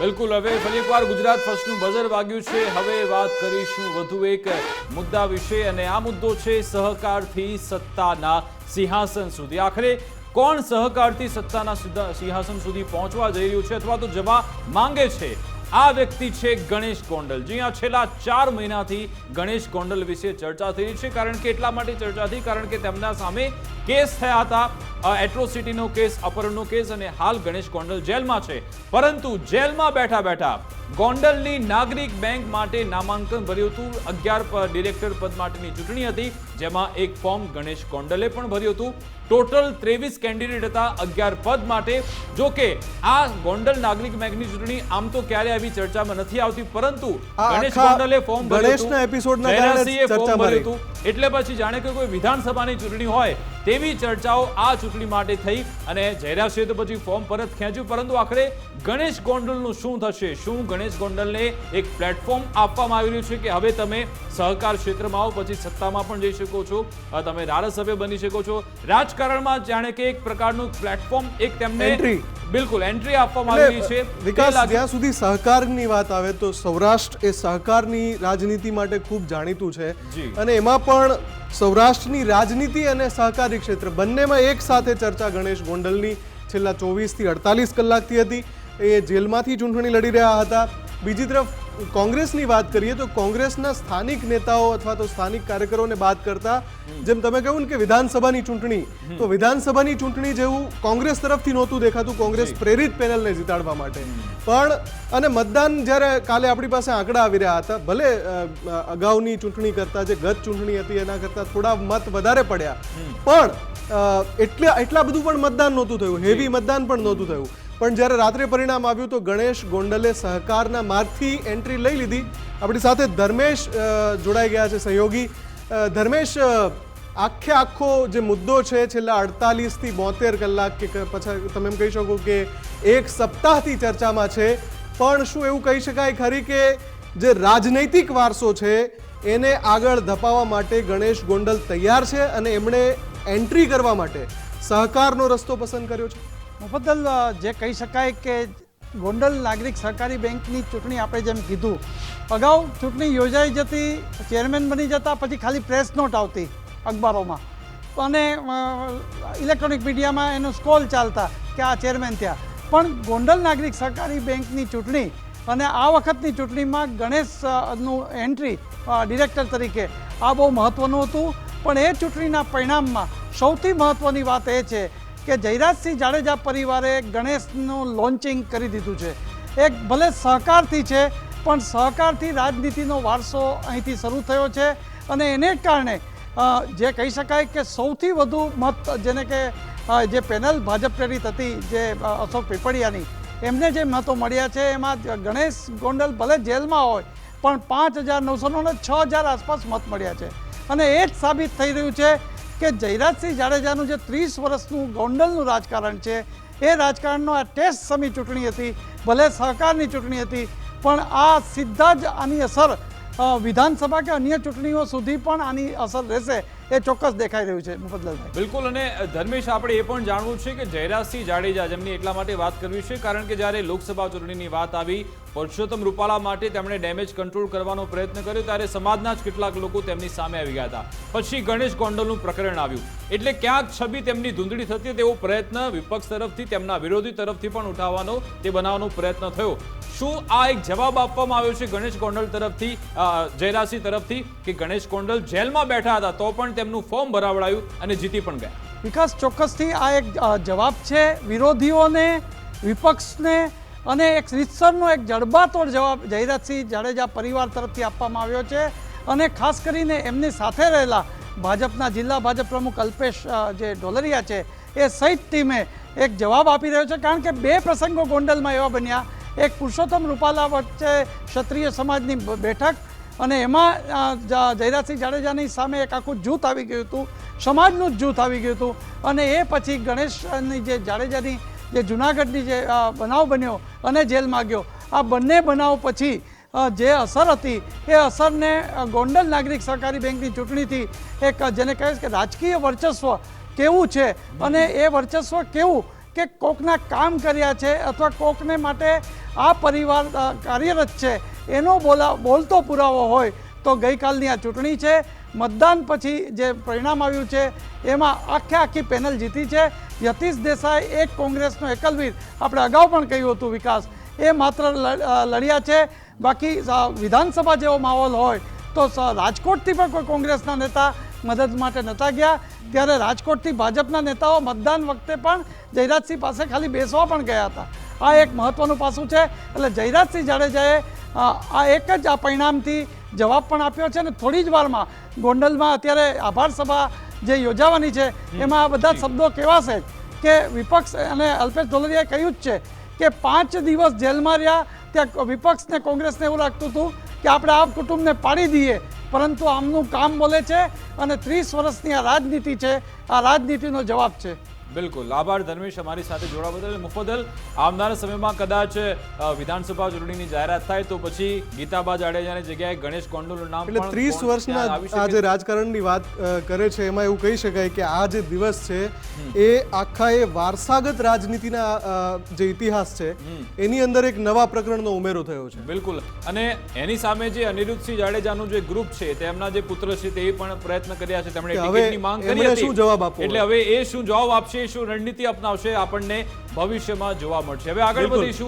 બિલકુલ, હવે ફરી એકવાર ગુજરાત ફર્સ્ટનું બઝર વાગ્યું છે. હવે વાત કરીશું વધુ એક મુદ્દા વિશે અને આ મુદ્દો છે સહકારથી સત્તાના સિંહાસન સુધી. આખરે કોણ સહકારથી સત્તાના સિંહાસન સુધી પહોંચવા જઈ રહ્યું છે અથવા તો જવા માંગે છે? આ વ્યક્તિ છે ગણેશ ગોંડલ. જી આ છેલ્લા ચાર મહિનાથી ગણેશ ગોંડલ વિશે ચર્ચા થઈ છે. કારણ કે એટલા માટે ચર્ચા થઈ, કારણ કે તેમના સામે કેસ થયા હતા. એટ્રોસિટીનો કેસ અપહરણનો કેસ અને હાલ ગણેશ ગોંડલ જેલમાં છે. પરંતુ જેલમાં બેઠા બેઠા ગોંડલની નાગરિક બેંક માટે નામાંકન ભર્યું હતું. અગિયાર ડિરેક્ટર પદ માટેની ચૂંટણી હતી જેમાં એક ફોર્મ ગણેશ ગોંડલે પણ ભર્યું હતું. ટોટલ ત્રેવીસ કેન્ડિડેટ હતા અગિયાર પદ માટે. જો કે આ ગોંડલ નાગરિક બેંકની ચૂંટણી આમ તો ક્યારે આવી ચર્ચામાં નથી આવતી પરંતુ ગણેશ ગોંડલે ફોર્મ ભર્યું હતું. એપિસોડના કારણે ચર્ચામાં હતું. એટલે પછી જાણે કે કોઈ વિધાનસભાની ચૂંટણી હોય તેવી ચર્ચાઓ આ ચૂંટણી માટે થઈ અને જયરાજસિંહે તો પછી ફોર્મ પરત ખેંચ્યું. પરંતુ આખરે ગણેશ ગોંડલનું શું થશે? શું ગણેશ ગોંડલને એક પ્લેટફોર્મ આપવામાં આવી રહ્યું છે કે હવે તમે સહકાર ક્ષેત્રમાં આવો, પછી સત્તામાં પણ જઈ શકો છો તમે ધારાસભ્ય બની શકો છો. રાજકારણમાં જાણે કે એક પ્રકારનું પ્લેટફોર્મ એક તેમને. બિલકુલ એન્ટ્રી આપવામાં આવી છે. વિકાસ જ્યાં સુધી સહકારની વાત આવે તો સૌરાષ્ટ્ર એ સહકારની રાજનીતિ માટે ખૂબ જાણીતું છે. અને એમાં પણ સૌરાષ્ટ્રની રાજનીતિ અને સહકારી ક્ષેત્ર બંનેમાં એક સાથે ચર્ચા ગણેશ ગોંડલની છેલ્લા ચોવીસથી અડતાલીસ કલાકથી હતી. એ જેલમાંથી ચૂંટણી લડી રહ્યા હતા. બીજી તરફ કોંગ્રેસની વાત કરીએ તો કોંગ્રેસના સ્થાનિક નેતાઓ અથવા તો સ્થાનિક કાર્યકરોને બાદ કરતા જેમ તમે કહ્યું ને કે વિધાનસભાની ચૂંટણી તો વિધાનસભાની ચૂંટણી જેવું કોંગ્રેસ તરફથી નહોતું દેખાતું કોંગ્રેસ પ્રેરિત પેનલને જીતાડવા માટે. પણ અને મતદાન જ્યારે કાલે આપણી પાસે આંકડા આવી રહ્યા હતા ભલે અગાઉની ચૂંટણી કરતા જે ગત ચૂંટણી હતી એના કરતા થોડા મત વધારે પડ્યા. પણ એટલે એટલા બધું પણ મતદાન નહોતું થયું. હેવી મતદાન પણ નહોતું થયું. પણ જ્યારે રાત્રે પરિણામ આવ્યું તો ગણેશ ગોંડલે સહકારના માર્ગથી એન્ટ્રી લઈ લીધી. આપણી સાથે ધર્મેશ જોડાઈ ગયા છે સહયોગી. ધર્મેશ આખે આખો જે મુદ્દો છે છેલ્લા અડતાલીસથી બોતેર કલાક કે, પછી તમે એમ કહી શકો કે એક સપ્તાહથી ચર્ચામાં છે. પણ શું એવું કહી શકાય ખરી કે જે રાજનૈતિક વારસો છે એને આગળ ધપાવવા માટે ગણેશ ગોંડલ તૈયાર છે અને એમણે એન્ટ્રી કરવા માટે સહકારનો રસ્તો પસંદ કર્યો છે? મુફદ્દલ જે કહી શકાય કે ગોંડલ નાગરિક સહકારી બેંકની ચૂંટણી આપણે જેમ કીધું, અગાઉ ચૂંટણી યોજાઈ જતી, ચેરમેન બની જતા, પછી ખાલી પ્રેસ નોટ આવતી અખબારોમાં. અને ઇલેક્ટ્રોનિક મીડિયામાં એનો સ્કોલ ચાલતા કે આ ચેરમેન થયા. પણ ગોંડલ નાગરિક સહકારી બેંકની ચૂંટણી અને આ વખતની ચૂંટણીમાં ગણેશનું એન્ટ્રી ડિરેક્ટર તરીકે આ બહુ મહત્ત્વનું હતું. પણ એ ચૂંટણીના પરિણામમાં સૌથી મહત્ત્વની વાત એ છે કે જયરાજસિંહ જાડેજા પરિવારે ગણેશનું લોન્ચિંગ કરી દીધું છે. એક ભલે સહકારથી છે, પણ સહકારથી રાજનીતિનો વારસો અહીંથી શરૂ થયો છે અને એને કારણે જે કહી શકાય કે સૌથી વધુ મત જેને કે જે પેનલ ભાજપ પ્રેરિત હતી, જે અશોક પીપળિયાની, એમને જે મતો મળ્યા છે, એમાં ગણેશ ગોંડલ ભલે જેલમાં હોય, પણ પાંચ હજાર નવસોનો ને છ હજાર આસપાસ મત મળ્યા છે. અને એ જ સાબિત થઈ રહ્યું છે કે જયરાજસિંહ જાડેજાનું જે ત્રીસ વર્ષનું ગોંડલનું રાજકારણ છે, એ રાજકારણનો આ ટેસ્ટ સમી ચૂંટણી હતી, ભલે સહકારની ચૂંટણી હતી, પણ આ સીધા જ આની અસર વિધાનસભા કે અન્ય ચૂંટણીઓ સુધી પણ આની અસર રહેશે. એ ચોક્કસ દેખાઈ રહ્યું છે મુફદ્દલભાઈ બિલકુલ અને ધર્મેશ આપણે એ પણ જાણવું છે કે જયરાજસિંહ જાડેજા જેમની એટલા માટે વાત કરવી છે કારણ કે જ્યારે લોકસભા ચૂંટણીની વાત આવી પરસોત્તમ રૂપાલા માટે તેમણે ડેમેજ કંટ્રોલ કરવાનો પ્રયત્ન કર્યો ત્યારે સમાજના જ કેટલાક લોકો તેમની સામે આવી ગયા હતા. પછી ગણેશ ગોંડલનું પ્રકરણ આવ્યું. એટલે ક્યાંક છબી તેમની ધૂંધળી થતી તેવો પ્રયત્ન વિપક્ષ તરફથી તેમના વિરોધી તરફથી પણ ઉઠાવવાનો તે બનાવવાનો પ્રયત્ન થયો. શું આ એક જવાબ આપવામાં આવ્યો છે ગણેશ ગોંડલ તરફથી અ, તરફથી કે ગણેશ ગોંડલ જેલમાં બેઠા હતા તો પણ તેમનું ફોર્મ ભરાવડાયું અને જીતી પણ ગયા. વિકાસ ચોક્કસથી આ એક જવાબ છે. વિરોધીઓને, વિપક્ષને અને એક રીતસરનો એક જડબાતોડ જવાબ જયરાજસિંહ જાડેજા પરિવાર તરફથી આપવામાં આવ્યો છે અને ખાસ કરીને એમની સાથે રહેલા ભાજપના જિલ્લા ભાજપ પ્રમુખ અલ્પેશ જે ઢોલરિયા છે, એ સહિત ટીમે એક જવાબ આપી રહ્યો છે. કારણ કે બે પ્રસંગો ગોંડલમાં એવા બન્યા. એક પુરુષોત્તમ રૂપાલા વચ્ચે ક્ષત્રિય સમાજની બેઠક અને એમાં જયરાજસિંહ જાડેજાની સામે એક આખું જૂથ આવી ગયું હતું, સમાજનું જ જૂથ આવી ગયું હતું. અને એ પછી ગણેશની જે જાડેજાની જે જુનાગઢની જે બનાવ બન્યો અને જેલમાં ગયો આ બંને બનાવ પછી જે અસર હતી, એ અસરને ગોંડલ નાગરિક સહકારી બેંકની ચૂંટણીથી એક જેને કહે કે રાજકીય વર્ચસ્વ કેવું છે અને એ વર્ચસ્વ કેવું કે કોકના કામ કર્યા છે અથવા કોકને માટે આ પરિવાર કાર્યરત છે એનો બોલા, બોલતો પુરાવો હોય તો ગઈકાલની આ ચૂંટણી છે. મતદાન પછી જે પરિણામ આવ્યું છે, એમાં આખે આખી પેનલ જીતી છે. યતીશ દેસાઈ એક કોંગ્રેસનો એકલવીર. આપણે અગાઉ પણ કહ્યું હતું વિકાસ. એ માત્ર લડ્યા છે. બાકી વિધાનસભા જેવો માહોલ હોય તો રાજકોટથી પણ કોઈ કોંગ્રેસના નેતા મદદ માટે નહોતા ગયા. ત્યારે રાજકોટથી ભાજપના નેતાઓ મતદાન વખતે પણ જયરાજસિંહ પાસે ખાલી બેસવા પણ ગયા હતા. આ એક મહત્વનું પાસું છે. એટલે જયરાજસિંહ જાડેજાએ આ એક જ આ પરિણામથી જવાબ પણ આપ્યો છે અને થોડી જ વારમાં ગોંડલમાં અત્યારે આભાર સભા જે યોજાવાની છે એમાં આ બધા શબ્દો કહેવાશે કે વિપક્ષ અને અલ્પેશ ધોલરિયાએ કહ્યું જ છે કે પાંચ દિવસ જેલમાં રહ્યા ત્યાં વિપક્ષને કોંગ્રેસને એવું લાગતું હતું કે આપણે આ કુટુંબને પાડી દઈએ પરંતુ આમનું કામ બોલે છે અને ત્રીસ વર્ષની આ રાજનીતિ છે આ રાજનીતિનો જવાબ છે. બિલકુલ. આભાર ધર્મેશ અમારી સાથે જોડા બદલ. મુફદલ આવનારા સમયમાં કદાચ વિધાનસભા ચૂંટણીની જાહેરાત થાય તો પછી ગીતાબા જાડેજાની જગ્યાએ ગણેશ કોંડલનું નામ એટલે ત્રીસ વર્ષના આ જે રાજકારણની વાત કરે છે એમાં એવું કહી શકાય કે આ જે દિવસ છે એ આખા એ વારસાગત રાજનીતિના જે ઇતિહાસ છે એની અંદર એક નવા પ્રકરણનો ઉમેરો થયો છે. બિલકુલ. અને એની સામે જે અનિરુદ્ધસિંહ જાડેજાનું જે ગ્રુપ છે તેમના જે પુત્ર છે તે પણ પ્રયત્ન કર્યા છે. તેમણે હવે ટિકિટની માંગ કરી હતી. શું જવાબ આપો એટલે હવે એ શું જવાબ આપશે? શું રણનીતિ અપનાવશે આપણને ભવિષ્યમાં જોવા મળશે હવે આગળ. વધીશું